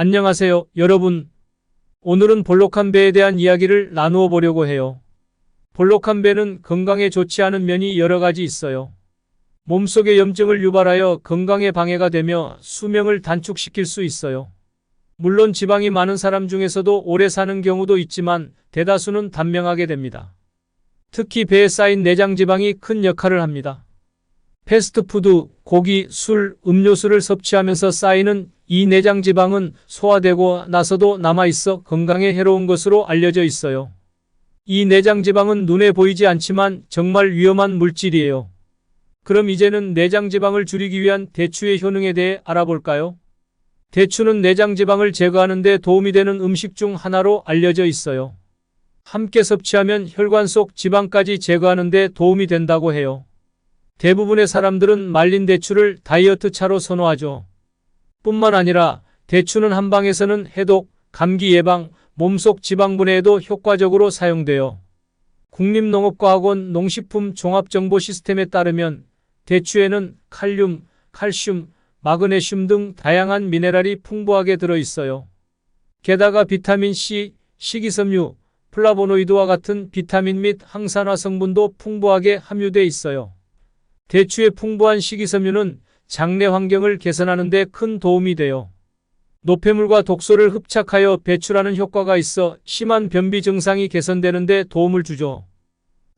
안녕하세요, 여러분. 오늘은 볼록한 배에 대한 이야기를 나누어 보려고 해요. 볼록한 배는 건강에 좋지 않은 면이 여러 가지 있어요. 몸속의 염증을 유발하여 건강에 방해가 되며 수명을 단축시킬 수 있어요. 물론 지방이 많은 사람 중에서도 오래 사는 경우도 있지만 대다수는 단명하게 됩니다. 특히 배에 쌓인 내장 지방이 큰 역할을 합니다. 패스트푸드, 고기, 술, 음료수를 섭취하면서 쌓이는 이 내장 지방은 소화되고 나서도 남아있어 건강에 해로운 것으로 알려져 있어요. 이 내장 지방은 눈에 보이지 않지만 정말 위험한 물질이에요. 그럼 이제는 내장 지방을 줄이기 위한 대추의 효능에 대해 알아볼까요? 대추는 내장 지방을 제거하는 데 도움이 되는 음식 중 하나로 알려져 있어요. 함께 섭취하면 혈관 속 지방까지 제거하는 데 도움이 된다고 해요. 대부분의 사람들은 말린 대추를 다이어트 차로 선호하죠. 뿐만 아니라 대추는 한방에서는 해독, 감기 예방, 몸속 지방 분해에도 효과적으로 사용돼요. 국립농업과학원 농식품 종합정보 시스템에 따르면 대추에는 칼륨, 칼슘, 마그네슘 등 다양한 미네랄이 풍부하게 들어있어요. 게다가 비타민 C, 식이섬유, 플라보노이드와 같은 비타민 및 항산화 성분도 풍부하게 함유돼 있어요. 대추의 풍부한 식이섬유는 장내 환경을 개선하는 데 큰 도움이 돼요. 노폐물과 독소를 흡착하여 배출하는 효과가 있어 심한 변비 증상이 개선되는 데 도움을 주죠.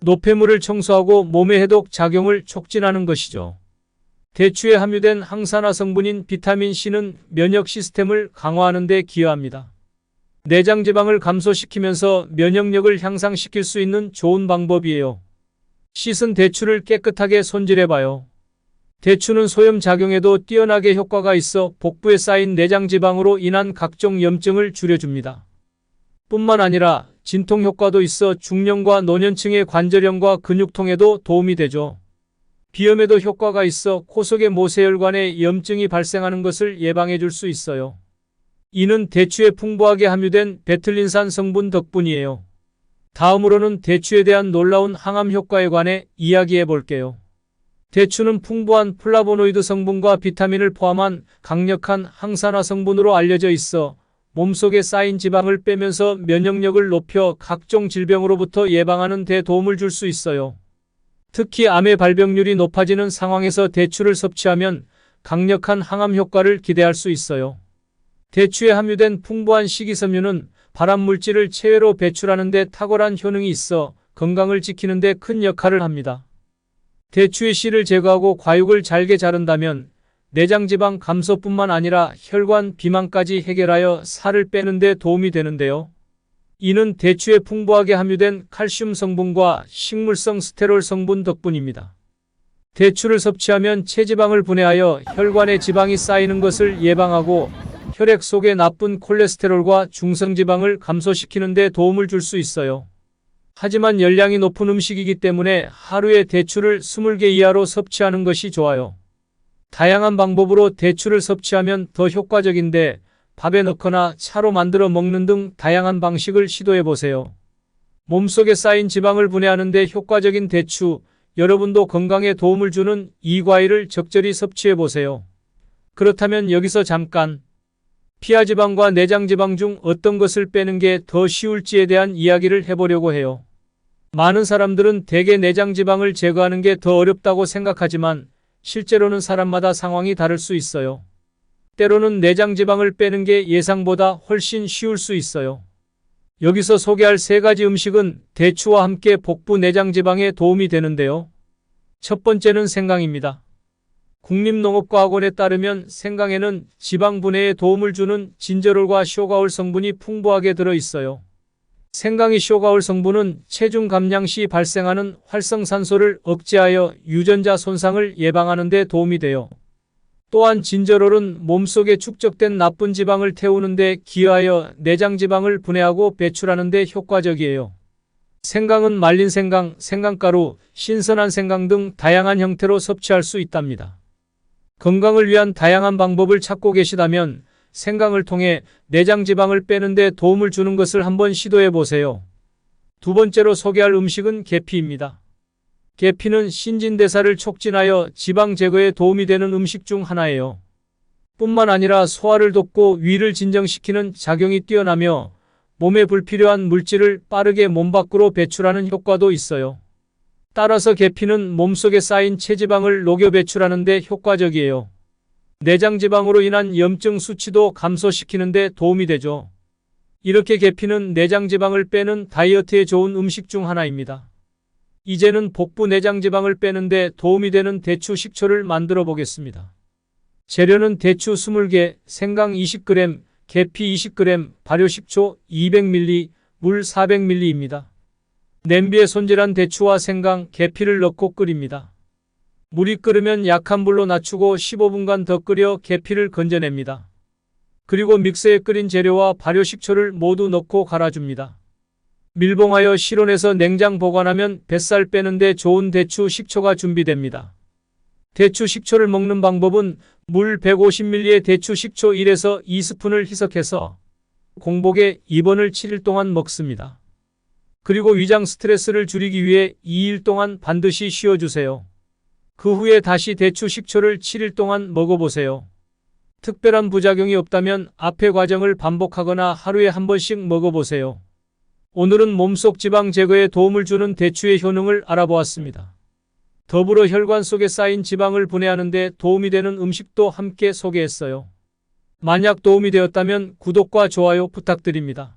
노폐물을 청소하고 몸의 해독 작용을 촉진하는 것이죠. 대추에 함유된 항산화 성분인 비타민 C는 면역 시스템을 강화하는 데 기여합니다. 내장 지방을 감소시키면서 면역력을 향상시킬 수 있는 좋은 방법이에요. 씻은 대추를 깨끗하게 손질해봐요. 대추는 소염 작용에도 뛰어나게 효과가 있어 복부에 쌓인 내장 지방으로 인한 각종 염증을 줄여줍니다. 뿐만 아니라 진통 효과도 있어 중년과 노년층의 관절염과 근육통에도 도움이 되죠. 비염에도 효과가 있어 코 속의 모세혈관에 염증이 발생하는 것을 예방해 줄 수 있어요. 이는 대추에 풍부하게 함유된 베틀린산 성분 덕분이에요. 다음으로는 대추에 대한 놀라운 항암 효과에 관해 이야기해 볼게요. 대추는 풍부한 플라보노이드 성분과 비타민을 포함한 강력한 항산화 성분으로 알려져 있어 몸속에 쌓인 지방을 빼면서 면역력을 높여 각종 질병으로부터 예방하는 데 도움을 줄 수 있어요. 특히 암의 발병률이 높아지는 상황에서 대추를 섭취하면 강력한 항암 효과를 기대할 수 있어요. 대추에 함유된 풍부한 식이섬유는 발암 물질을 체외로 배출하는 데 탁월한 효능이 있어 건강을 지키는 데 큰 역할을 합니다. 대추의 씨를 제거하고 과육을 잘게 자른다면 내장 지방 감소뿐만 아니라 혈관 비만까지 해결하여 살을 빼는 데 도움이 되는데요. 이는 대추에 풍부하게 함유된 칼슘 성분과 식물성 스테롤 성분 덕분입니다. 대추를 섭취하면 체지방을 분해하여 혈관에 지방이 쌓이는 것을 예방하고 혈액 속의 나쁜 콜레스테롤과 중성지방을 감소시키는 데 도움을 줄 수 있어요. 하지만 열량이 높은 음식이기 때문에 하루에 대추를 20개 이하로 섭취하는 것이 좋아요. 다양한 방법으로 대추를 섭취하면 더 효과적인데 밥에 넣거나 차로 만들어 먹는 등 다양한 방식을 시도해 보세요. 몸속에 쌓인 지방을 분해하는 데 효과적인 대추, 여러분도 건강에 도움을 주는 이 과일을 적절히 섭취해 보세요. 그렇다면 여기서 잠깐 피하 지방과 내장 지방 중 어떤 것을 빼는 게 더 쉬울지에 대한 이야기를 해보려고 해요. 많은 사람들은 대개 내장 지방을 제거하는 게 더 어렵다고 생각하지만 실제로는 사람마다 상황이 다를 수 있어요. 때로는 내장 지방을 빼는 게 예상보다 훨씬 쉬울 수 있어요. 여기서 소개할 세 가지 음식은 대추와 함께 복부 내장 지방에 도움이 되는데요. 첫 번째는 생강입니다. 국립농업과학원에 따르면 생강에는 지방 분해에 도움을 주는 진저롤과 쇼가올 성분이 풍부하게 들어 있어요. 생강의 쇼가올 성분은 체중 감량 시 발생하는 활성산소를 억제하여 유전자 손상을 예방하는 데 도움이 돼요. 또한 진저롤은 몸속에 축적된 나쁜 지방을 태우는 데 기여하여 내장 지방을 분해하고 배출하는 데 효과적이에요. 생강은 말린 생강, 생강가루, 신선한 생강 등 다양한 형태로 섭취할 수 있답니다. 건강을 위한 다양한 방법을 찾고 계시다면 생강을 통해 내장 지방을 빼는 데 도움을 주는 것을 한번 시도해 보세요. 두 번째로 소개할 음식은 계피입니다. 계피는 신진대사를 촉진하여 지방 제거에 도움이 되는 음식 중 하나예요. 뿐만 아니라 소화를 돕고 위를 진정시키는 작용이 뛰어나며 몸에 불필요한 물질을 빠르게 몸 밖으로 배출하는 효과도 있어요. 따라서 계피는 몸속에 쌓인 체지방을 녹여 배출하는 데 효과적이에요. 내장 지방으로 인한 염증 수치도 감소시키는 데 도움이 되죠. 이렇게 계피는 내장 지방을 빼는 다이어트에 좋은 음식 중 하나입니다. 이제는 복부 내장 지방을 빼는데 도움이 되는 대추 식초를 만들어 보겠습니다. 재료는 대추 20개, 생강 20g, 계피 20g, 발효 식초 200ml, 물 400ml입니다. 냄비에 손질한 대추와 생강, 계피를 넣고 끓입니다. 물이 끓으면 약한 불로 낮추고 15분간 더 끓여 계피를 건져냅니다. 그리고 믹서에 끓인 재료와 발효 식초를 모두 넣고 갈아줍니다. 밀봉하여 실온에서 냉장 보관하면 뱃살 빼는데 좋은 대추 식초가 준비됩니다. 대추 식초를 먹는 방법은 물 150ml에 대추 식초 1에서 2스푼을 희석해서 공복에 2번을 7일 동안 먹습니다. 그리고 위장 스트레스를 줄이기 위해 2일 동안 반드시 쉬어주세요. 그 후에 다시 대추 식초를 7일 동안 먹어보세요. 특별한 부작용이 없다면 앞의 과정을 반복하거나 하루에 한 번씩 먹어보세요. 오늘은 몸속 지방 제거에 도움을 주는 대추의 효능을 알아보았습니다. 더불어 혈관 속에 쌓인 지방을 분해하는 데 도움이 되는 음식도 함께 소개했어요. 만약 도움이 되었다면 구독과 좋아요 부탁드립니다.